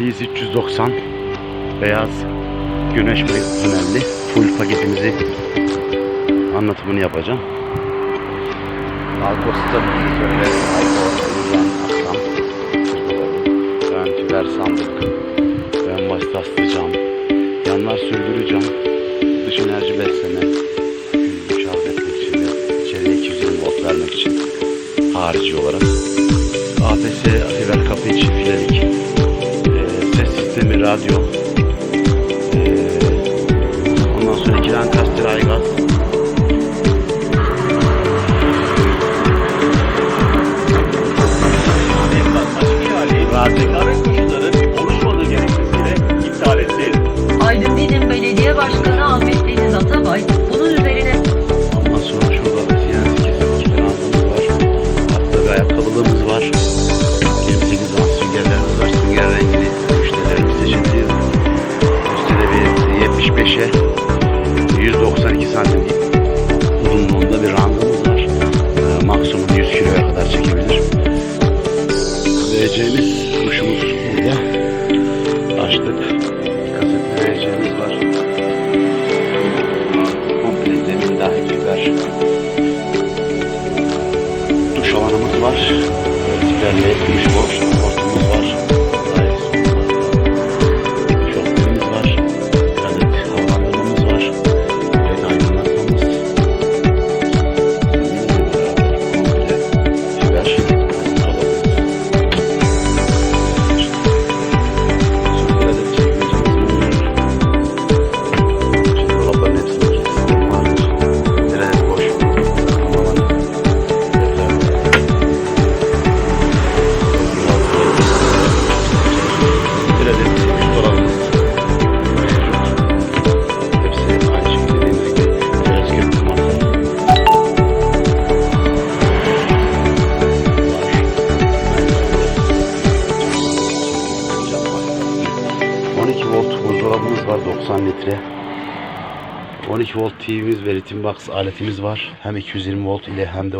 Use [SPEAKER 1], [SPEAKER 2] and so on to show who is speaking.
[SPEAKER 1] Biz 390 beyaz güneş panelli full paketimizi anlatımını yapacağım. Alkos'ta böyle Alkos, Ulan, Aksan, Garantiler sandık, ben baş taslayacağım, yanlar sürdüreceğim, dış enerji besleme, şarj etmek için içeriye 220 volt vermek için harici olarak. ジオ、えー、この素敵なカステラありま 75'e 192 santim uzunluğunda bir rangımız var. Ee, maksimum 100 kiloya kadar çekebilir. Vereceğimiz kuşumuz burada. Açtık. Kaset vereceğimiz var. Komple zemin dahil biber. Duş alanımız var. Vertikalli duş boş. 12 volt buzdolabımız var 90 litre. 12 volt TV'miz ve ritim box aletimiz var. Hem 220 volt ile hem de